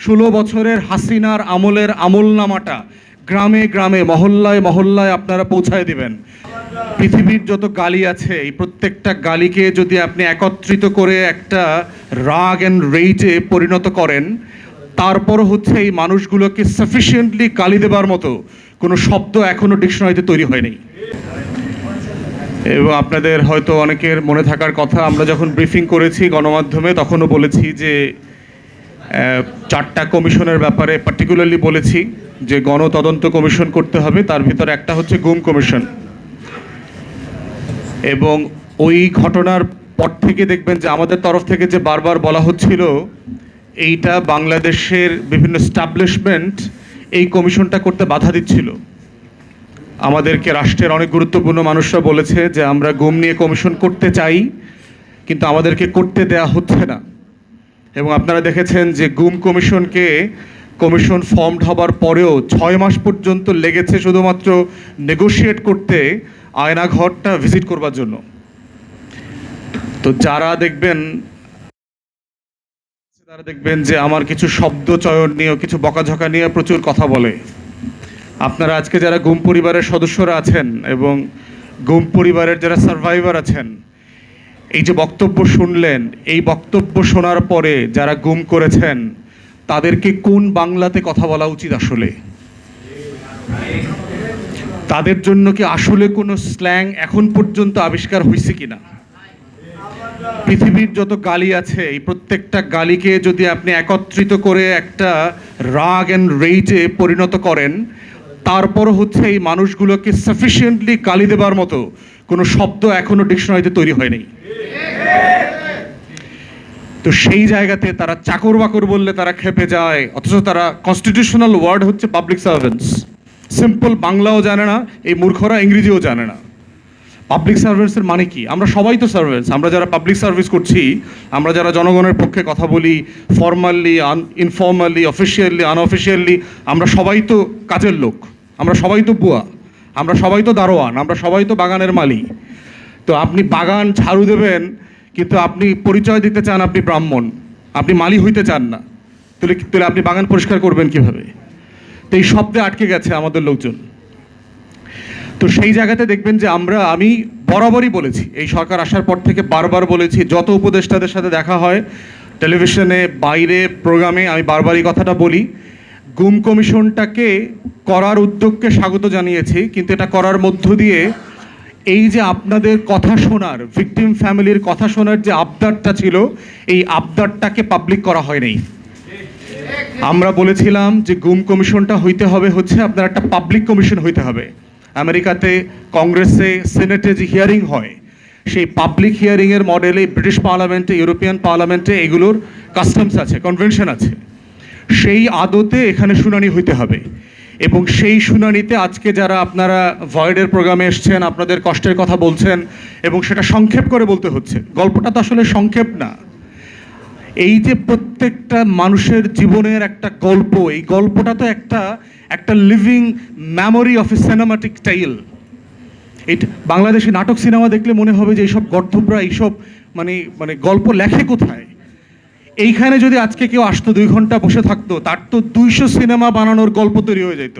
ষোলো বছরের হাসিনার আমলের আমলনামাটা গ্রামে গ্রামে, মহল্লায় মহল্লায় আপনারা পৌঁছায় দিবেন। পৃথিবীর যত গালি আছে, এই প্রত্যেকটা গালিকে যদি আপনি একত্রিত করে একটা রাগ অ্যান্ড রেইজে পরিণত করেন তারপর হচ্ছে এই মানুষগুলোকে সাফিসিয়েন্টলি গালি দেবার মতো কোনো শব্দ এখনও ডিকশনারিতে তৈরি হয়নি। এবং আপনাদের হয়তো অনেকের মনে থাকার কথা, আমরা যখন ব্রিফিং করেছি গণমাধ্যমে, তখনও বলেছি যে চারটা কমিশনের ব্যাপারে পার্টিকুলারলি বলেছি যে গণ তদন্ত কমিশন করতে হবে, তার ভিতরে একটা হচ্ছে গুম কমিশন। এবং ওই ঘটনার পর থেকে দেখবেন যে আমাদের তরফ থেকে যে বারবার বলা হচ্ছিল, এইটা বাংলাদেশের বিভিন্ন স্টাবলিশমেন্ট এই কমিশনটা করতে বাধা দিচ্ছিল। আমাদেরকে রাষ্ট্রের অনেক গুরুত্বপূর্ণ মানুষরা বলেছে যে আমরা গুম নিয়ে কমিশন করতে চাই, কিন্তু আমাদেরকে করতে দেয়া হচ্ছে না। এবং আপনারা দেখেছেন যে গুম কমিশনকে কমিশন ফর্মড হবার পরেও ছয় মাস পর্যন্ত লেগেছে শুধুমাত্র নেগোশিয়েট করতে আয়নাঘরটা ভিজিট করবার জন্য। তো যারা দেখবেন তারা দেখবেন যে আমার কিছু শব্দ চয়ন নিয়ে, কিছু বকাঝকা নিয়ে প্রচুর কথা বলে, আপনারা আজকে যারা গুম পরিবারের সদস্যরা আছেন এবং গুম পরিবারের যারা সার্ভাইভার আছেন এই যে বক্তব্য শুনলেন, এই বক্তব্য শোনার পরে যারা গুম করেছেন, তাদেরকে কোন বাংলাতে কথা বলা উচিত আসলে? তাদের জন্য কি আসলে কোনো স্ল্যাং এখন পর্যন্ত আবিষ্কার হয়েছে কিনা? পৃথিবীর যত গালি আছে, এই প্রত্যেকটা গালিকে যদি আপনি একত্রিত করে একটা রাগ অ্যান্ড রেইজে পরিণত করেন, তারপর হচ্ছে এই মানুষগুলোকে সাফিসিয়েন্টলি গালি দেবার মতো কোনো শব্দ এখনও ডিকশনারিতে তৈরি হয়নি। তো সেই জায়গাতে তারা চাকর বাকর বললে তারা খেপে যায়, অথচ তারা কনস্টিটিউশনাল ওয়ার্ড হচ্ছে পাবলিক সার্ভেন্টস সিম্পল বাংলাও জানে না, এই মূর্খরা ইংরেজিও জানে না। পাবলিক সার্ভিসের মানে কি? আমরা সবাই তো সার্ভেন্টস আমরা যারা পাবলিক সার্ভিস করছি, আমরা যারা জনগণের পক্ষে কথা বলি ফর্মালি ইনফর্মালি অফিসিয়ালি আনঅফিসিয়ালি আমরা সবাই তো কাজের লোক, আমরা সবাই তো বুয়া। আমরা সবাই তো দারোয়ান, আমরা সবাই তো বাগানের মালি তো আপনি বাগান ঝাড়ু দেবেন, কিন্তু আপনি পরিচয় দিতে চান আপনি ব্রাহ্মণ, আপনি মালি হইতে চান না। তাহলে তাহলে আপনি বাগান পরিষ্কার করবেন কীভাবে? তো এই শব্দে আটকে গেছে আমাদের লোকজন। তো সেই জায়গাতে দেখবেন যে আমরা, আমি বরাবরই বলেছি, এই সরকার আসার পর থেকে বারবার বলেছি, যত উপদেষ্টাদের সাথে দেখা হয় টেলিভিশনে বাইরে প্রোগ্রামে আমি বারবারই কথাটা বলি গুম কমিশনটাকে করার উদ্যোগকে স্বাগত জানিয়েছি, কিন্তু এটা করার মধ্য দিয়ে এই যে আপনাদের কথা শোনার ভিকটিম ফ্যামিলির কথা শোনার যে আবদারটা ছিল, এই আবদারটাকে পাবলিক করা হয়নি আমরা বলেছিলাম যে গুম কমিশনটা হইতে হবে হচ্ছে আপনার একটা পাবলিক কমিশন হইতে হবে। আমেরিকাতে কংগ্রেসে, সেনেটে যে হিয়ারিং হয়, সেই পাবলিক হিয়ারিংয়ের মডেলে ব্রিটিশ পার্লামেন্টে ইউরোপিয়ান পার্লামেন্টে এগুলোর কাস্টমস আছে কনভেনশন আছে। সেই আদতে এখানে শুনানি হইতে হবে। এবং সেই শুনানিতে আজকে যারা আপনারা ভয়েডের প্রোগ্রামে এসছেন, আপনাদের কষ্টের কথা বলছেন এবং সেটা সংক্ষেপ করে বলতে হচ্ছে। গল্পটা তো আসলে সংক্ষেপ না। এই যে প্রত্যেকটা মানুষের জীবনের একটা গল্প, এই গল্পটা তো একটা একটা living memory of a cinematic tile এই বাংলাদেশি নাটক, সিনেমা দেখলে মনে হবে যে এইসব গর্ধবরা, এইসব মানে মানে গল্প লেখে কোথায়? এইখানে যদি আজকে কেউ আসতো দুই ঘণ্টা বসে থাকতো, তার তো দুইশো সিনেমা বানানোর গল্প তৈরি হয়ে যেত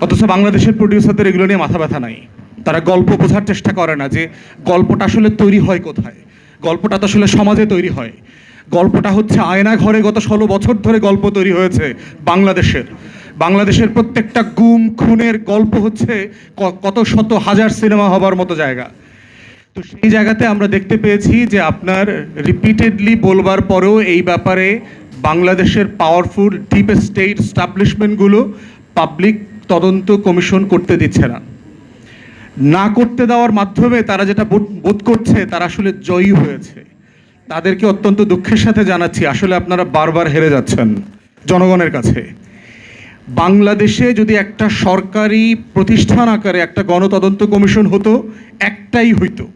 অথচ বাংলাদেশের প্রডিউসারদের এগুলো নিয়ে মাথা ব্যথা নাই। তারা গল্প বোঝার চেষ্টা করে না যে গল্পটা আসলে তৈরি হয় কোথায়। গল্পটা তো আসলে সমাজে তৈরি হয়। গল্পটা হচ্ছে আয়না ঘরে গত ষোলো বছর ধরে গল্প তৈরি হয়েছে বাংলাদেশের। বাংলাদেশের প্রত্যেকটা গুম, খুনের গল্প হচ্ছে কত শত হাজার সিনেমা হবার মতো জায়গা। তো সেই জায়গাতে আমরা দেখতে পেয়েছি যে আপনার রিপিটেডলি বলবার পরেও এই ব্যাপারে বাংলাদেশের পাওয়ারফুল ডিপ স্টেট স্টাবলিশমেন্টগুলো পাবলিক তদন্ত কমিশন করতে দিচ্ছে না। না করতে দেওয়ার মাধ্যমে তারা যেটা বোধ- করছে তারা আসলে জয়ী হয়েছে। তাদেরকে অত্যন্ত দুঃখের সাথে জানাচ্ছি, আসলে আপনারা বারবার হেরে যাচ্ছেন জনগণের কাছে। বাংলাদেশে যদি একটা সরকারি প্রতিষ্ঠান আকারে একটা গণতদন্ত কমিশন হতো, একটাই হইতো।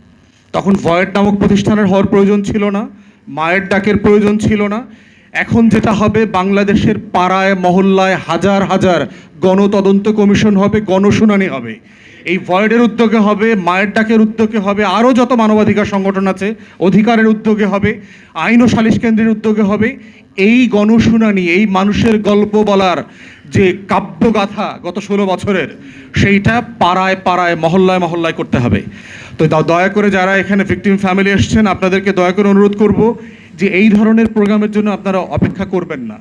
তখন ভয়েড নামক প্রতিষ্ঠানের হওয়ার প্রয়োজন ছিল না, মায়ের ডাকের প্রয়োজন ছিল না। এখন যেটা হবে, বাংলাদেশের পাড়ায়, মহল্লায় হাজার হাজার গণতদন্ত কমিশন হবে, গণশুনানি হবে। এই ভয়েডের উদ্যোগে হবে, মায়ের ডাকের উদ্যোগে হবে, আরও যত মানবাধিকার সংগঠন আছে, অধিকারের উদ্যোগে হবে, আইন ও সালিশ কেন্দ্রের উদ্যোগে হবে। এই গণশুনানি, এই মানুষের গল্প বলার যে কাব্যগাথা গত ষোলো বছরের, সেইটা পাড়ায় পাড়ায়, মহল্লায় মহল্লায় করতে হবে। তো দয়া করে যারা এখানে ভিকটিম ফ্যামিলি এসছেন, আপনাদেরকে দয়া করে অনুরোধ করব যে এই ধরনের প্রোগ্রামের জন্য আপনারা অপেক্ষা করবেন না।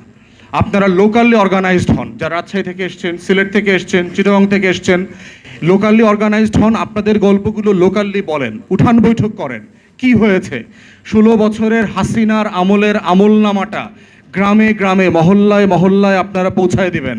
আপনারা লোকালি অর্গানাইজড হন। যারা রাজশাহী থেকে এসছেন, সিলেট থেকে এসছেন, চিটাগং থেকে এসছেন লোকালি অর্গানাইজড হন, আপনাদের গল্পগুলো লোকালি বলেন, উঠান বৈঠক করেন। কি হয়েছে? ষোলো বছরের হাসিনার আমলের আমলনামাটা গ্রামে গ্রামে, মহল্লায় মহল্লায় আপনারা পৌঁছায় দিবেন।